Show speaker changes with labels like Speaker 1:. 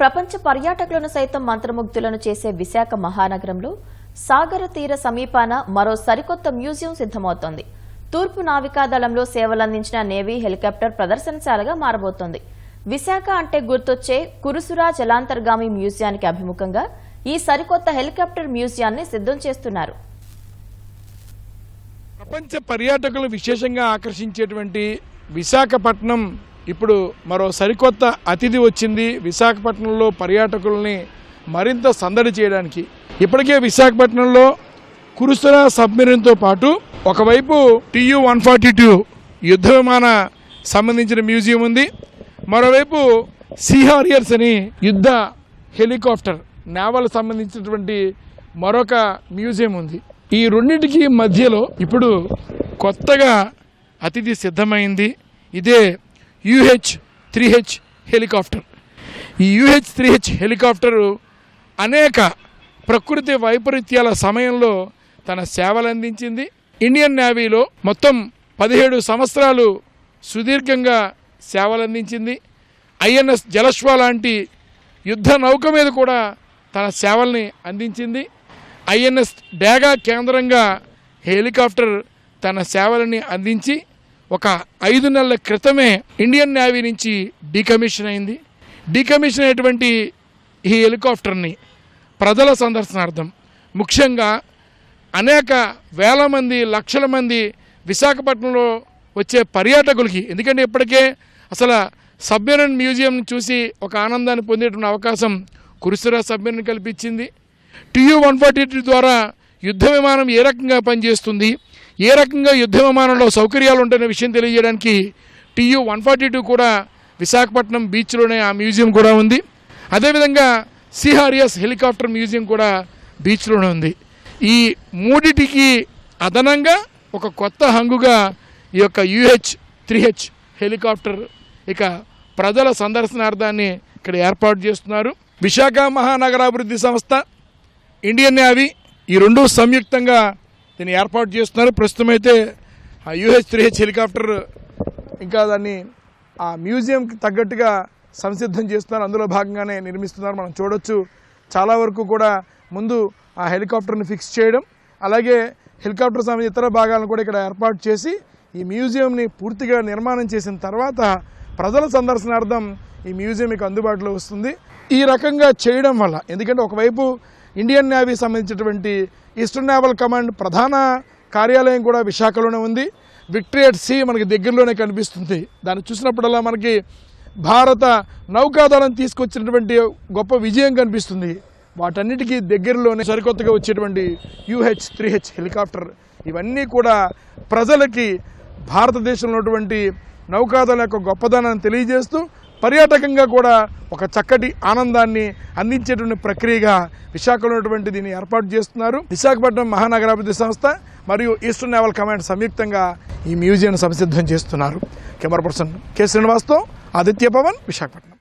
Speaker 1: ప్రపంచ పర్యాటకులను సైతం మంత్రముగ్ధులను చేసే విశాఖ మహానగరంలో సాగర తీర సమీపాన మరో సరికొత్త మ్యూజియం సిద్దమవుతోంది తూర్పు నావికాదళంలో సేవలందించిన నేవీ హెలికాప్టర్ ప్రదర్శనశాలగా మారబోతోంది. విశాఖ అంటే గుర్తొచ్చే కురుసురా జలాంతర్గామి మ్యూజియానికి అభిముఖంగా ఈ సరికొత్త హెలికాప్టర్ మ్యూజియాన్ని సిద్ధం చేస్తున్నారు.
Speaker 2: ప్రపంచ పర్యాటకులు విశేషంగా ఆకర్షించేటువంటి విశాఖపట్నం ఇప్పుడు మరో సరికొత్త అతిథి వచ్చింది విశాఖపట్నంలో పర్యాటకుల్ని మరింత సందడి చేయడానికి. ఇప్పటికే విశాఖపట్నంలో కురుసరా సబ్మెరీన్తో పాటు ఒకవైపు టీయు వన్ ఫార్టీ టూ యుద్ధ విమాన సంబంధించిన మ్యూజియం ఉంది. మరోవైపు సిహారియర్స్ అని యుద్ధ హెలికాప్టర్ నేవల్ సంబంధించినటువంటి మరొక మ్యూజియం ఉంది. ఈ రెండింటికి మధ్యలో ఇప్పుడు కొత్తగా అతిథి సిద్ధమైంది. ఇదే యూహెచ్ త్రీ హెచ్ హెలికాప్టర్. ఈ యూహెచ్ త్రీ హెచ్ హెలికాప్టరు అనేక ప్రకృతి వైపరీత్యాల సమయంలో తన సేవలు అందించింది ఇండియన్ నేవీలో మొత్తం పదిహేడు సంవత్సరాలు సుదీర్ఘంగా సేవలు అందించింది ఐఎన్ఎస్ జలశ్వ లాంటి యుద్ధ నౌక మీద కూడా తన సేవల్ని అందించింది. ఐఎన్ఎస్ డేగా కేంద్రంగా హెలికాప్టర్ తన సేవలని అందించి ఒక ఐదు నెలల క్రితమే ఇండియన్ నేవీ నుంచి డీకమిషన్ అయింది. డీకమిషన్ అయినటువంటి ఈ హెలికాప్టర్ని ప్రజల సందర్శనార్థం ముఖ్యంగా అనేక వేల మంది లక్షల మంది విశాఖపట్నంలో వచ్చే పర్యాటకులకి ఎందుకంటే ఇప్పటికే అసలు సబ్మెరీన్ మ్యూజియం చూసి ఒక ఆనందాన్ని పొందేటువంటి అవకాశం కురుసురా సబ్మెరీన్ కల్పించింది. టీయూ వన్ ఫార్టీ ద్వారా యుద్ధ విమానం ఏ రకంగా పనిచేస్తుంది? ఏ రకంగా యుద్ధ విమానంలో సౌకర్యాలు ఉంటాయనే విషయం తెలియజేయడానికి టీయు వన్ ఫార్టీ టూ కూడా విశాఖపట్నం బీచ్లోనే ఆ మ్యూజియం కూడా ఉంది. అదేవిధంగా సిహారియస్ హెలికాప్టర్ మ్యూజియం కూడా బీచ్లోనే ఉంది. ఈ మూడిటికి అదనంగా ఒక కొత్త హంగుగా ఈ యొక్క యూహెచ్ త్రీ హెచ్ హెలికాప్టర్ ఇక ప్రజల సందర్శనార్థాన్ని ఇక్కడ ఏర్పాటు చేస్తున్నారు. విశాఖ మహానగరాభివృద్ధి సంస్థ ఇండియన్ నేవీ ఈ రెండు సంయుక్తంగా దీన్ని ఏర్పాటు చేస్తున్నారు. ప్రస్తుతం అయితే ఆ యూహెచ్ త్రీ హెచ్ హెలికాప్టర్ ఇంకా దాన్ని ఆ మ్యూజియంకి తగ్గట్టుగా సంసిద్ధం చేస్తున్నారు. అందులో భాగంగానే నిర్మిస్తున్నారు. మనం చూడొచ్చు. చాలా వరకు కూడా ముందు ఆ హెలికాప్టర్ని ఫిక్స్ చేయడం అలాగే హెలికాప్టర్ సంబంధించిన ఇతర భాగాలను కూడా ఇక్కడ ఏర్పాటు చేసి ఈ మ్యూజియంని పూర్తిగా నిర్మాణం చేసిన తర్వాత ప్రజల సందర్శనార్థం ఈ మ్యూజియం మీకు అందుబాటులో వస్తుంది. ఈ రకంగా చేయడం వల్ల ఎందుకంటే ఒకవైపు ఇండియన్ నేవీ సంబంధించినటువంటి ఈస్టర్న్ నేవల్ కమాండ్ ప్రధాన కార్యాలయం కూడా విశాఖలోనే ఉంది. విక్టరీ అట్ సీ మనకి దగ్గరలోనే కనిపిస్తుంది. దాన్ని చూసినప్పుడల్లా మనకి భారత నౌకాదళం తీసుకొచ్చినటువంటి గొప్ప విజయం కనిపిస్తుంది. వాటన్నిటికీ దగ్గరలోనే సరికొత్తగా వచ్చేటువంటి యూహెచ్ త్రీ హెచ్ హెలికాప్టర్ ఇవన్నీ కూడా ప్రజలకి భారతదేశంలో ఉన్నటువంటి నౌకాదళం యొక్క గొప్పదనాన్ని తెలియజేస్తూ పర్యాటకంగా కూడా ఒక చక్కటి ఆనందాన్ని అందించేటువంటి ప్రక్రియగా విశాఖలో ఉన్నటువంటి దీన్ని ఏర్పాటు చేస్తున్నారు. విశాఖపట్నం మహానగరాభివృద్ధి సంస్థ మరియు ఈస్టర్న్ నేవల్ కమాండ్ సంయుక్తంగా ఈ మ్యూజియం సంసిద్ధం చేస్తున్నారు. కెమెరా పర్సన్ కె శ్రీనివాస్తో ఆదిత్య పవన్ విశాఖపట్నం.